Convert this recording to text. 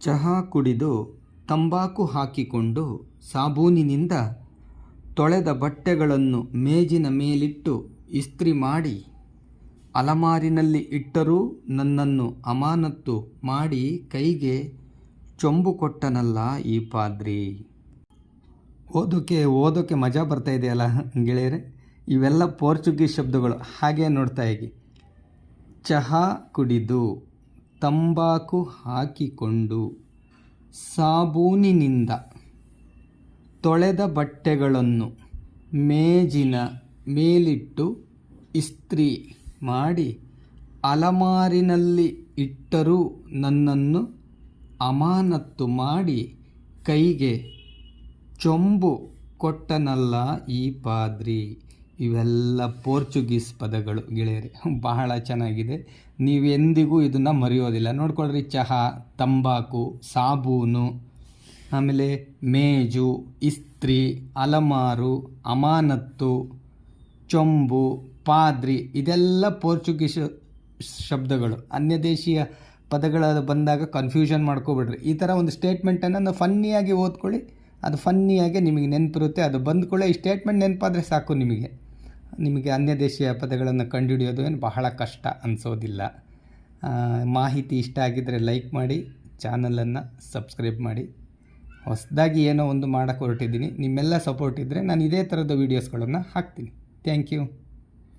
ಚಹಾ ಕುಡಿದು ತಂಬಾಕು ಹಾಕಿಕೊಂಡು ಸಾಬೂನಿನಿಂದ ತೊಳೆದ ಬಟ್ಟೆಗಳನ್ನು ಮೇಜಿನ ಮೇಲಿಟ್ಟು ಇಸ್ತ್ರಿ ಮಾಡಿ ಅಲಮಾರಿನಲ್ಲಿ ಇಟ್ಟರೂ ನನ್ನನ್ನು ಅಮಾನತ್ತು ಮಾಡಿ ಕೈಗೆ ಚೊಂಬು ಕೊಟ್ಟನಲ್ಲ ಈ ಪಾದ್ರಿ. ಓದೋಕೆ ಓದೋಕೆ ಮಜಾ ಬರ್ತಾ ಇದೆಯಲ್ಲ ಗೆಳೆಯರೆ? ಇವೆಲ್ಲ ಪೋರ್ಚುಗೀಸ್ ಶಬ್ದಗಳು. ಹಾಗೆ ನೋಡ್ತಾ ಹೇಗೆ ಚಹಾ ಕುಡಿದು ತಂಬಾಕು ಹಾಕಿಕೊಂಡು ಸಾಬೂನಿನಿಂದ ತೊಳೆದ ಬಟ್ಟೆಗಳನ್ನು ಮೇಜಿನ ಮೇಲಿಟ್ಟು ಇಸ್ತ್ರಿ ಮಾಡಿ ಅಲಮಾರಿನಲ್ಲಿ ಇಟ್ಟರೂ ನನ್ನನ್ನು ಅಮಾನತ್ತು ಮಾಡಿ ಕೈಗೆ ಚೊಂಬು ಕೊಟ್ಟನಲ್ಲ ಈ ಪಾದ್ರಿ. ಇವೆಲ್ಲ ಪೋರ್ಚುಗೀಸ್ ಪದಗಳು ಗೆಳೆಯರಿ. ಬಹಳ ಚೆನ್ನಾಗಿದೆ. ನೀವೆಂದಿಗೂ ಇದನ್ನು ಮರೆಯೋದಿಲ್ಲ. ನೋಡ್ಕೊಳ್ರಿ ಚಹಾ, ತಂಬಾಕು, ಸಾಬೂನು, ಆಮೇಲೆ ಮೇಜು, ಇಸ್ತ್ರಿ, ಅಲಮಾರು, ಅಮಾನತ್ತು, ಚೊಂಬು, ಪಾದ್ರಿ ಇದೆಲ್ಲ ಪೋರ್ಚುಗೀಸ್ ಶಬ್ದಗಳು. ಅನ್ಯದೇಶೀಯ ಪದಗಳ ಬಂದಾಗ ಕನ್ಫ್ಯೂಷನ್ ಮಾಡ್ಕೋಬಿಡ್ರಿ. ಈ ಥರ ಒಂದು ಸ್ಟೇಟ್ಮೆಂಟನ್ನು ನಾವು ಫನ್ನಿಯಾಗಿ ಓದ್ಕೊಳ್ಳಿ. ಅದು ಫನ್ನಿಯಾಗಿ ನಿಮಗೆ ನೆನಪಿರುತ್ತೆ. ಅದು ಬಂದ್ಕೊಳ್ಳೆ ಈ ಸ್ಟೇಟ್ಮೆಂಟ್ ನೆನಪಾದರೆ ಸಾಕು ನಿಮಗೆ. ನಿಮಗೆ ಅನ್ಯ ದೇಶೀಯ ಪದಗಳನ್ನು ಕಂಡುಹಿಡಿಯೋದು ಏನು ಬಹಳ ಕಷ್ಟ ಅನಿಸೋದಿಲ್ಲ. ಮಾಹಿತಿ ಇಷ್ಟ ಆಗಿದ್ದರೆ ಲೈಕ್ ಮಾಡಿ, ಚಾನಲನ್ನು ಸಬ್ಸ್ಕ್ರೈಬ್ ಮಾಡಿ. ಹೊಸದಾಗಿ ಏನೋ ಒಂದು ಮಾಡೋಕ್ಕೆ ಹೊರಟಿದ್ದೀನಿ. ನಿಮ್ಮೆಲ್ಲ ಸಪೋರ್ಟ್ ಇದ್ದರೆ ನಾನು ಇದೇ ಥರದ ವೀಡಿಯೋಸ್ಗಳನ್ನು ಹಾಕ್ತೀನಿ. Thank you